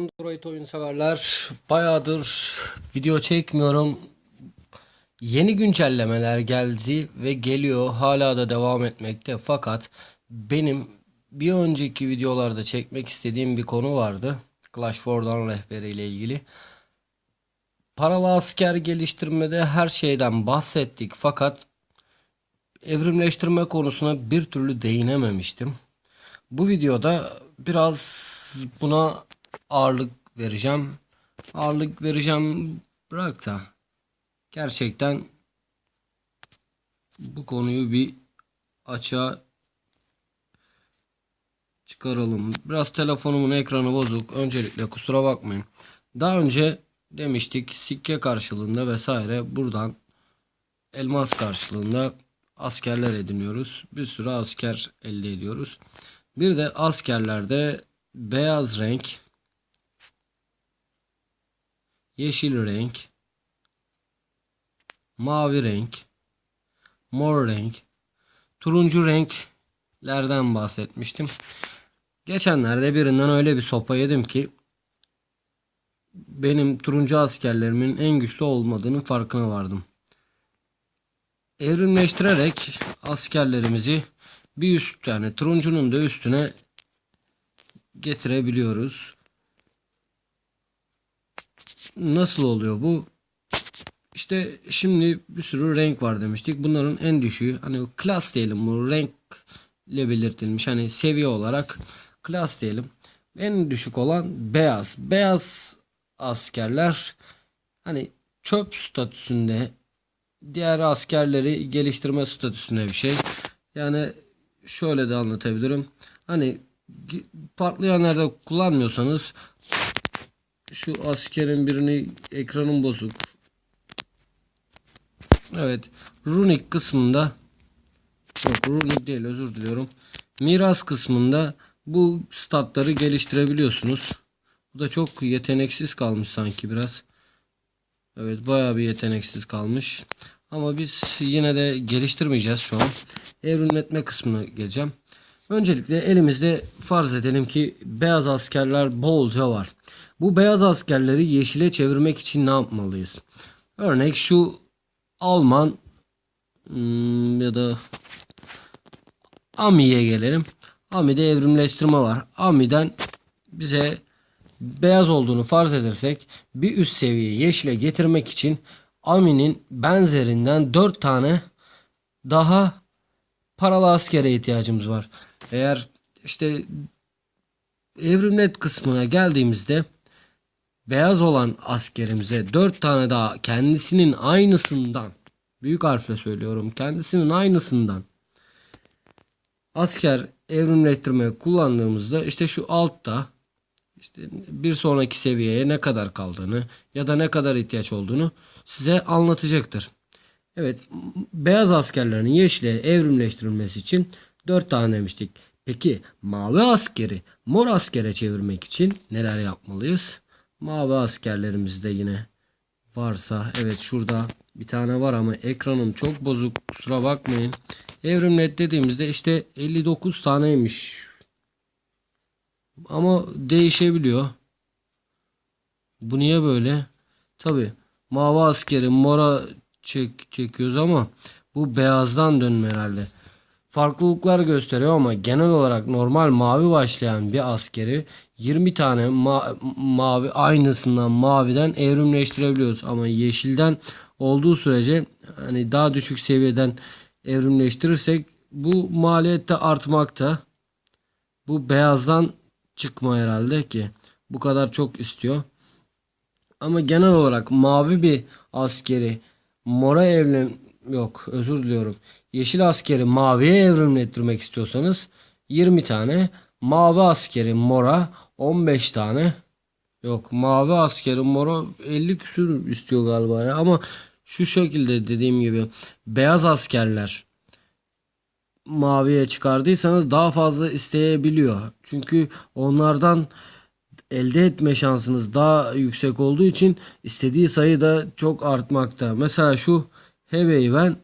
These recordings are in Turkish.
Android oyun severler. Bayağıdır video çekmiyorum. Yeni güncellemeler geldi ve geliyor. Hala da devam etmekte. Fakat benim bir önceki videolarda çekmek istediğim bir konu vardı. Clash War'dan rehberi ile ilgili. Paralı asker geliştirmede her şeyden bahsettik fakat evrimleştirme konusuna bir türlü değinememiştim. Bu videoda biraz buna ağırlık vereceğim. Ağırlık vereceğim bırak da gerçekten bu konuyu bir açığa çıkaralım. Biraz telefonumun ekranı bozuk. Öncelikle kusura bakmayın. Daha önce demiştik sikke karşılığında vesaire buradan elmas karşılığında askerler ediniyoruz. Bir sürü asker elde ediyoruz. Bir de askerlerde beyaz renk, yeşil renk, mavi renk, mor renk, turuncu renklerden bahsetmiştim. Geçenlerde birinden öyle bir sopa yedim ki benim turuncu askerlerimin en güçlü olmadığının farkına vardım. Evrimleştirerek askerlerimizi bir üst yani turuncunun da üstüne getirebiliyoruz. Nasıl oluyor bu? İşte şimdi bir sürü renk var demiştik. Bunların en düşüğü hani klas diyelim bu renkle belirtilmiş hani seviye olarak klas diyelim. En düşük olan beyaz. Beyaz askerler hani çöp statüsünde diğer askerleri geliştirme statüsünde bir şey. Yani şöyle de anlatabilirim. Hani farklı yerlerde kullanmıyorsanız şu askerin birini ekranın bozuk. Evet. Runik kısmında yok runik değil özür diliyorum. Miras kısmında bu statları geliştirebiliyorsunuz. Bu da çok yeteneksiz kalmış sanki biraz. Evet bayağı bir yeteneksiz kalmış. Ama biz yine de geliştirmeyeceğiz şu an. Evrimletme kısmına geleceğim. Öncelikle elimizde farz edelim ki beyaz askerler bolca var. Bu beyaz askerleri yeşile çevirmek için ne yapmalıyız? Örnek şu Alman hmm, ya da Ami'ye gelelim. Ami'de evrimleştirme var. Ami'den bize beyaz olduğunu farz edersek bir üst seviye yeşile getirmek için Amin'in benzerinden 4 tane daha paralı askere ihtiyacımız var. Eğer işte evrimlet kısmına geldiğimizde beyaz olan askerimize 4 tane daha kendisinin aynısından büyük harfle söylüyorum kendisinin aynısından asker evrimleştirme kullandığımızda işte şu altta işte bir sonraki seviyeye ne kadar kaldığını ya da ne kadar ihtiyaç olduğunu size anlatacaktır. Evet beyaz askerlerin yeşile evrimleştirilmesi için 4 tane demiştik. Peki mavi askeri mor askere çevirmek için neler yapmalıyız? Mavi askerlerimiz de yine varsa evet şurada bir tane var ama ekranım çok bozuk kusura bakmayın. Evrimlet dediğimizde işte 59 taneymiş. Ama değişebiliyor. Bu niye böyle? Tabi mavi askeri mora çek, çekiyoruz ama bu beyazdan dönme herhalde. Farklılıklar gösteriyor ama genel olarak normal mavi başlayan bir askeri 20 tane ma mavi aynısından maviden evrimleştirebiliyoruz. Ama yeşilden olduğu sürece hani daha düşük seviyeden evrimleştirirsek bu maliyette artmakta. Bu beyazdan çıkma herhalde ki bu kadar çok istiyor. Ama genel olarak mavi bir askeri mora evlen yok özür diliyorum. Yeşil askeri maviye evrimlettirmek istiyorsanız 20 tane, mavi askeri mora 15 tane. Yok mavi askeri mora 50 küsür istiyor galiba ya ama şu şekilde dediğim gibi beyaz askerler maviye çıkardıysanız daha fazla isteyebiliyor. Çünkü onlardan elde etme şansınız daha yüksek olduğu için istediği sayı da çok artmakta. Mesela şu Hebe'yi ben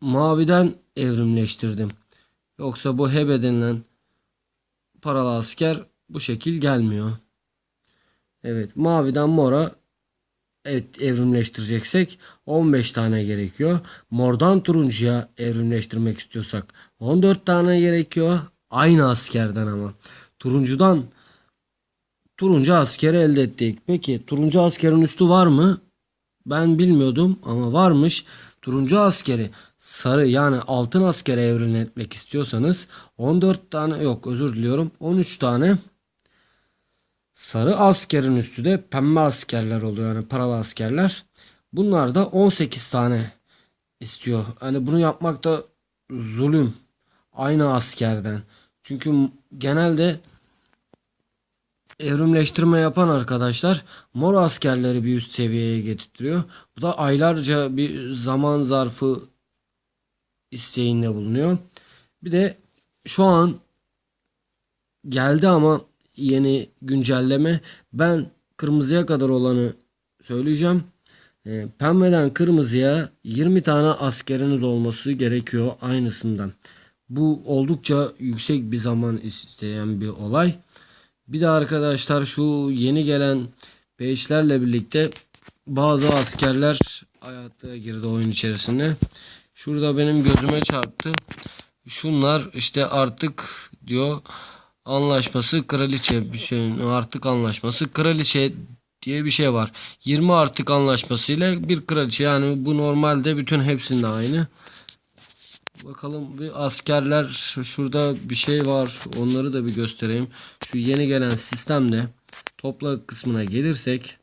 maviden evrimleştirdim. Yoksa bu Hebe denilen paralı asker bu şekil gelmiyor. Evet maviden mora evet evrimleştireceksek 15 tane gerekiyor. Mordan turuncuya evrimleştirmek istiyorsak 14 tane gerekiyor. Aynı askerden ama. Turuncudan turuncu askeri elde ettik. Peki turuncu askerin üstü var mı? Ben bilmiyordum ama varmış. Turuncu askeri sarı yani altın askere evrimletmek istiyorsanız 14 tane yok özür diliyorum 13 tane sarı askerin üstü de pembe askerler oluyor yani paralı askerler. Bunlar da 18 tane istiyor. Hani bunu yapmak da zulüm. Aynı askerden. Çünkü genelde evrimleştirme yapan arkadaşlar mor askerleri bir üst seviyeye getirtiyor. Bu da aylarca bir zaman zarfı isteğinde bulunuyor. Bir de şu an geldi ama yeni güncelleme. Ben kırmızıya kadar olanı söyleyeceğim. E, pembeden kırmızıya 20 tane askeriniz olması gerekiyor aynısından. Bu oldukça yüksek bir zaman isteyen bir olay. Bir de arkadaşlar şu yeni gelen patchlerle birlikte bazı askerler hayata girdi oyun içerisinde. Şurada benim gözüme çarptı. Şunlar işte artık diyor anlaşması kraliçe bir şey artık anlaşması kraliçe diye bir şey var. 20 artık anlaşmasıyla bir kraliçe yani bu normalde bütün hepsinde aynı. Bakalım bir askerler şurada bir şey var. Onları da bir göstereyim. Şu yeni gelen sistemde topla kısmına gelirsek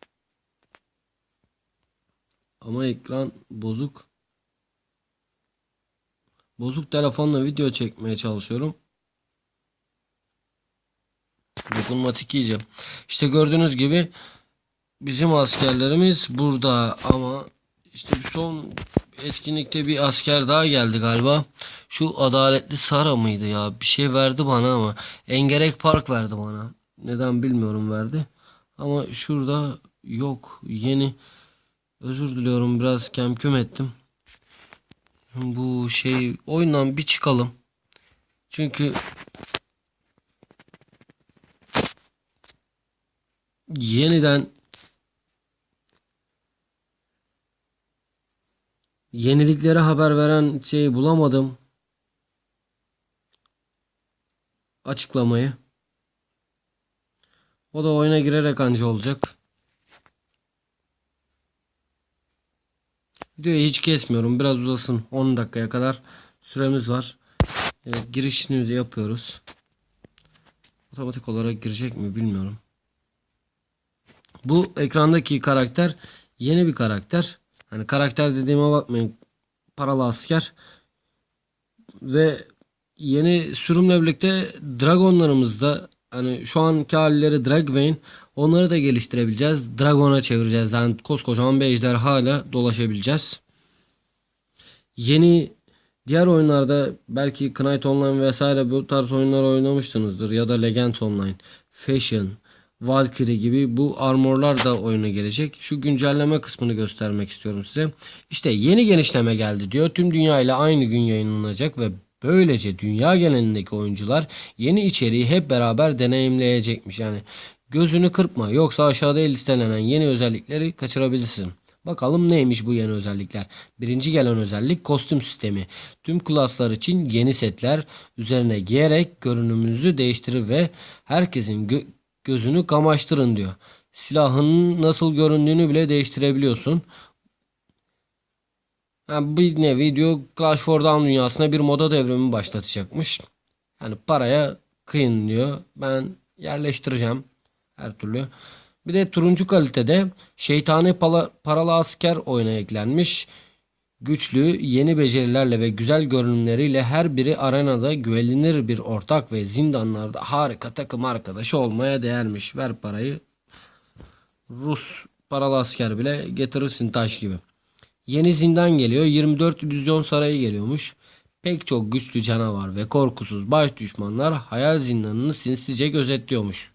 ama ekran bozuk. Bozuk telefonla video çekmeye çalışıyorum. Dokunmatik iyice. İşte gördüğünüz gibi bizim askerlerimiz burada ama işte bir son etkinlikte bir asker daha geldi galiba. Şu adaletli Sara mıydı ya? Bir şey verdi bana ama Engerek Park verdi bana. Neden bilmiyorum verdi. Ama şurada yok. Yeni özür diliyorum biraz kemküm ettim. Bu şey oyundan bir çıkalım. Çünkü yeniden yeniliklere haber veren şeyi bulamadım. Açıklamayı. O da oyuna girerek anca olacak. Videoyu hiç kesmiyorum. Biraz uzasın. 10 dakikaya kadar süremiz var. Evet, girişimizi yapıyoruz. Otomatik olarak girecek mi bilmiyorum. Bu ekrandaki karakter yeni bir karakter. Hani karakter dediğime bakmayın. Paralı asker. Ve yeni sürümle birlikte dragonlarımız da hani şu anki halleri Dragvane onları da geliştirebileceğiz. Dragon'a çevireceğiz. Yani koskocaman bir ejder hala dolaşabileceğiz. Yeni diğer oyunlarda belki Knight Online vesaire bu tarz oyunlar oynamışsınızdır ya da Legend Online, Fashion, Valkyrie gibi bu armorlar da oyuna gelecek. Şu güncelleme kısmını göstermek istiyorum size. İşte yeni genişleme geldi diyor. Tüm dünya ile aynı gün yayınlanacak ve böylece dünya genelindeki oyuncular yeni içeriği hep beraber deneyimleyecekmiş. Yani gözünü kırpma yoksa aşağıda listelenen yeni özellikleri kaçırabilirsin. Bakalım neymiş bu yeni özellikler. Birinci gelen özellik kostüm sistemi. Tüm klaslar için yeni setler üzerine giyerek görünümünüzü değiştirir ve herkesin gö gözünü kamaştırın diyor. Silahın nasıl göründüğünü bile değiştirebiliyorsun. Yani bir nevi diyor Clash for Down dünyasına bir moda devrimi başlatacakmış. Yani paraya kıyın diyor. Ben yerleştireceğim her türlü. Bir de turuncu kalitede şeytani paralı asker oyuna eklenmiş. Güçlü, yeni becerilerle ve güzel görünümleriyle her biri arenada güvenilir bir ortak ve zindanlarda harika takım arkadaşı olmaya değermiş. Ver parayı. Rus paralı asker bile getirirsin taş gibi. Yeni zindan geliyor. 24 illüzyon sarayı geliyormuş. Pek çok güçlü canavar ve korkusuz baş düşmanlar hayal zindanını sinsice gözetliyormuş.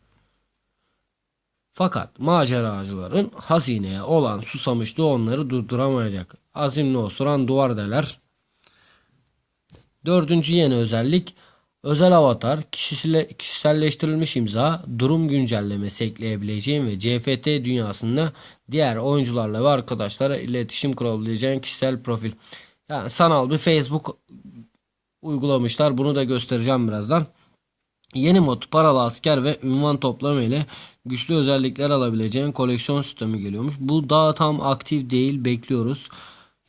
Fakat maceracıların hazineye olan susamışlığı onları durduramayacak. Azimli osuran duvar deler. Dördüncü yeni özellik özel avatar, kişiselle, kişiselleştirilmiş imza, durum güncellemesi ekleyebileceğin ve CFT dünyasında diğer oyuncularla ve arkadaşlara iletişim kurabileceğin kişisel profil. Yani sanal bir Facebook uygulamışlar. Bunu da göstereceğim birazdan. Yeni mod paralı asker ve ünvan toplama ile güçlü özellikler alabileceğin koleksiyon sistemi geliyormuş. Bu daha tam aktif değil bekliyoruz.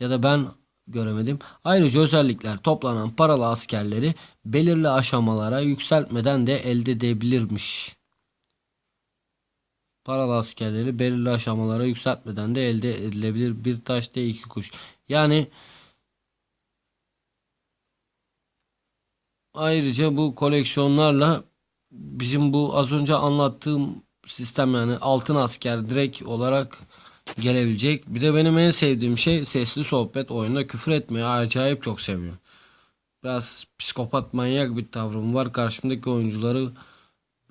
Ya da ben göremedim. Ayrıca özellikler toplanan paralı askerleri belirli aşamalara yükseltmeden de elde edebilirmiş. Paralı askerleri belirli aşamalara yükseltmeden de elde edilebilir. Bir taşta iki kuş. Yani Ayrıca bu koleksiyonlarla bizim bu az önce anlattığım sistem yani altın asker direkt olarak gelebilecek. Bir de benim en sevdiğim şey sesli sohbet oyunda küfür etmeyi acayip çok seviyorum. Biraz psikopat manyak bir tavrım var. Karşımdaki oyuncuları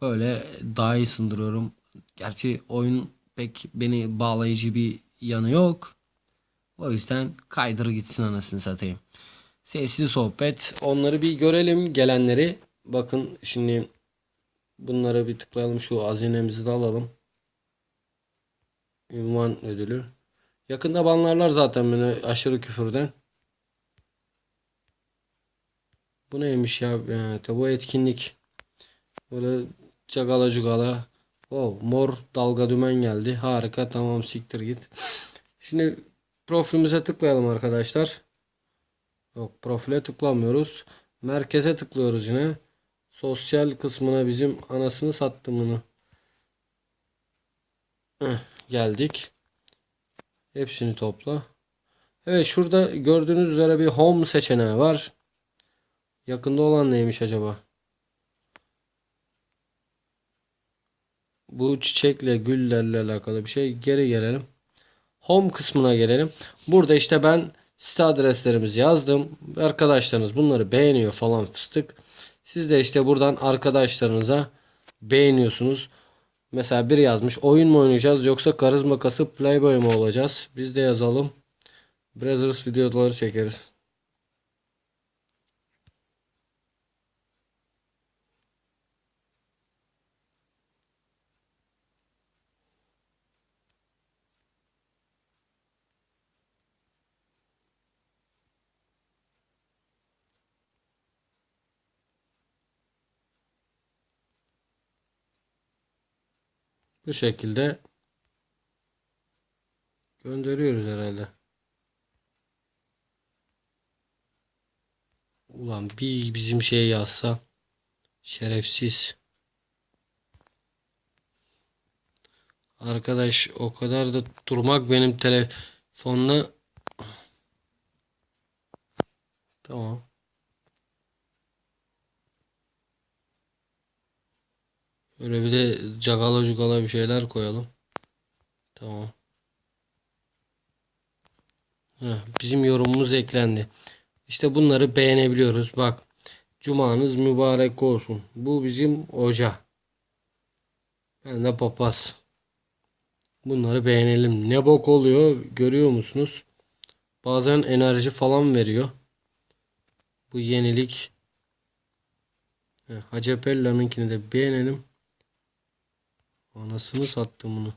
böyle daha iyi sındırıyorum. Gerçi oyun pek beni bağlayıcı bir yanı yok. O yüzden kaydır gitsin anasını satayım. Sessiz sohbet. Onları bir görelim gelenleri. Bakın şimdi bunlara bir tıklayalım. Şu hazinemizi de alalım. Ünvan ödülü. Yakında banlarlar zaten beni aşırı küfürden. Bu neymiş ya? Evet, bu etkinlik. Böyle cagala cugala. Oh, mor dalga dümen geldi. Harika tamam siktir git. Şimdi profilimize tıklayalım arkadaşlar. Yok profile tıklamıyoruz. Merkeze tıklıyoruz yine. Sosyal kısmına bizim anasını sattımını. Heh, geldik. Hepsini topla. Evet şurada gördüğünüz üzere bir home seçeneği var. Yakında olan neymiş acaba? Bu çiçekle güllerle alakalı bir şey. Geri gelelim. Home kısmına gelelim. Burada işte ben Site adreslerimizi yazdım. Arkadaşlarınız bunları beğeniyor falan fıstık. Siz de işte buradan arkadaşlarınıza beğeniyorsunuz. Mesela biri yazmış oyun mu oynayacağız yoksa karizma kasıp playboy mu olacağız? Biz de yazalım. Brothers videoları çekeriz. Bu şekilde gönderiyoruz herhalde. Ulan bir bizim şey yazsa şerefsiz. Arkadaş o kadar da durmak benim telefonla Tamam. Öyle bir de cagala cugala bir şeyler koyalım. Tamam. Heh, bizim yorumumuz eklendi. İşte bunları beğenebiliyoruz. Bak. Cumanız mübarek olsun. Bu bizim hoca. Ben de papaz. Bunları beğenelim. Ne bok oluyor görüyor musunuz? Bazen enerji falan veriyor. Bu yenilik. Hacepella'nınkini de beğenelim. Anasını sattım bunu.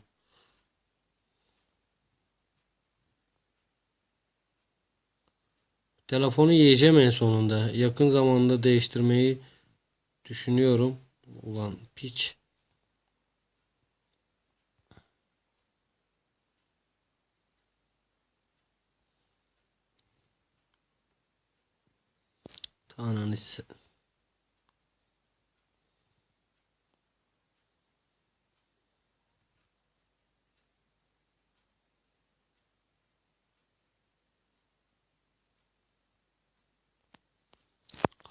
Telefonu yiyeceğim en sonunda. Yakın zamanda değiştirmeyi düşünüyorum. Ulan piç. Ananı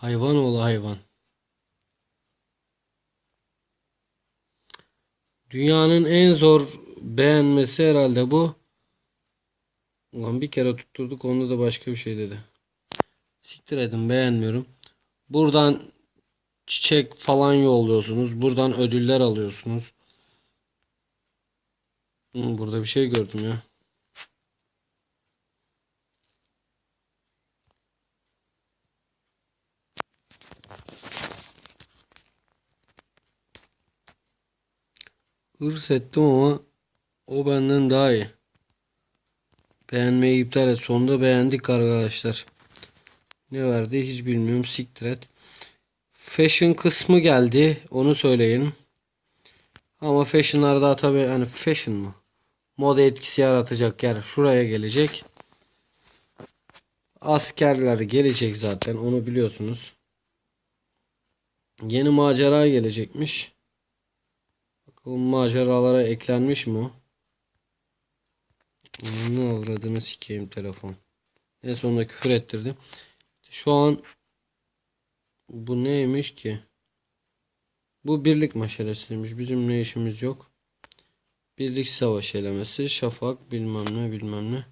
Hayvan ol hayvan. Dünyanın en zor beğenmesi herhalde bu. Ulan bir kere tutturduk onda da başka bir şey dedi. Siktir edin beğenmiyorum. Buradan çiçek falan yolluyorsunuz. Buradan ödüller alıyorsunuz. Burada bir şey gördüm ya. Hırs ettim ama o benden daha iyi. Beğenmeyi iptal et. Sonunda beğendik arkadaşlar. Ne verdi hiç bilmiyorum. Siktir et. Fashion kısmı geldi. Onu söyleyin. Ama fashionlarda tabi hani fashion mı? Moda etkisi yaratacak yer şuraya gelecek. Askerler gelecek zaten onu biliyorsunuz. Yeni macera gelecekmiş. Bakalım maceralara eklenmiş mi o? Ne avradını sikeyim telefon. En sonunda küfür ettirdi. Şu an bu neymiş ki? Bu birlik meşalesiymiş. Bizim ne işimiz yok. Birlik savaş elemesi. Şafak bilmem ne bilmem ne.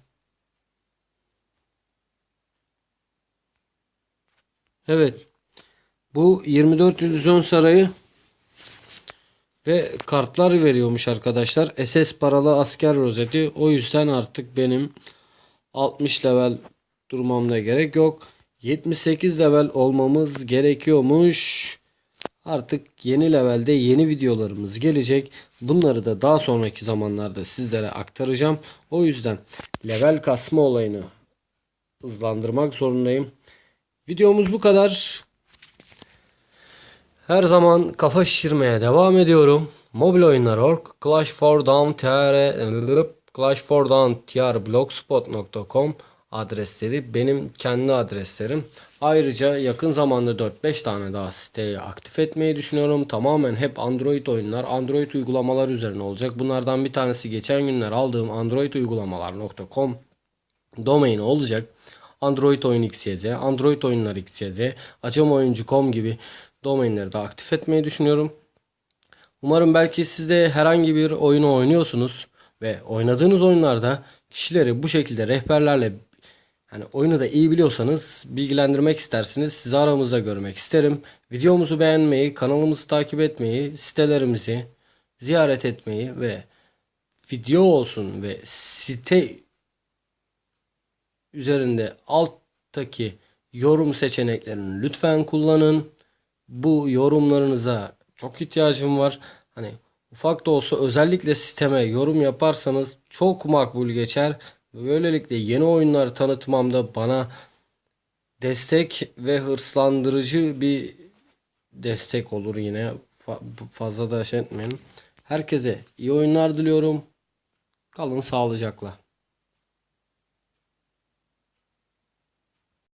Evet. Bu 24 illüzyon sarayı ve kartlar veriyormuş arkadaşlar. SS paralı asker rozeti. O yüzden artık benim 60 level durmamda gerek yok. 78 level olmamız gerekiyormuş. Artık yeni levelde yeni videolarımız gelecek. Bunları da daha sonraki zamanlarda sizlere aktaracağım. O yüzden level kasma olayını hızlandırmak zorundayım. Videomuz bu kadar. Her zaman kafa şişirmeye devam ediyorum. Mobil oyunlar.org, Clash for Dawn TR, Clash for Dawn TR blogspot.com adresleri benim kendi adreslerim. Ayrıca yakın zamanda 4-5 tane daha siteyi aktif etmeyi düşünüyorum. Tamamen hep Android oyunlar, Android uygulamalar üzerine olacak. Bunlardan bir tanesi geçen günler aldığım Android uygulamalar.com domaini olacak. Android oyun XYZ, Android oyunlar XYZ, acamaoyuncu.com gibi domainleri de aktif etmeyi düşünüyorum. Umarım belki siz de herhangi bir oyunu oynuyorsunuz ve oynadığınız oyunlarda kişileri bu şekilde rehberlerle hani oyunu da iyi biliyorsanız bilgilendirmek istersiniz. Sizi aramızda görmek isterim. Videomuzu beğenmeyi, kanalımızı takip etmeyi, sitelerimizi ziyaret etmeyi ve video olsun ve site üzerinde alttaki yorum seçeneklerini lütfen kullanın. Bu yorumlarınıza çok ihtiyacım var. Hani ufak da olsa özellikle sisteme yorum yaparsanız çok makbul geçer. Böylelikle yeni oyunlar tanıtmamda bana destek ve hırslandırıcı bir destek olur yine. Fa- fazla da şey etmeyin. Herkese iyi oyunlar diliyorum. Kalın sağlıcakla.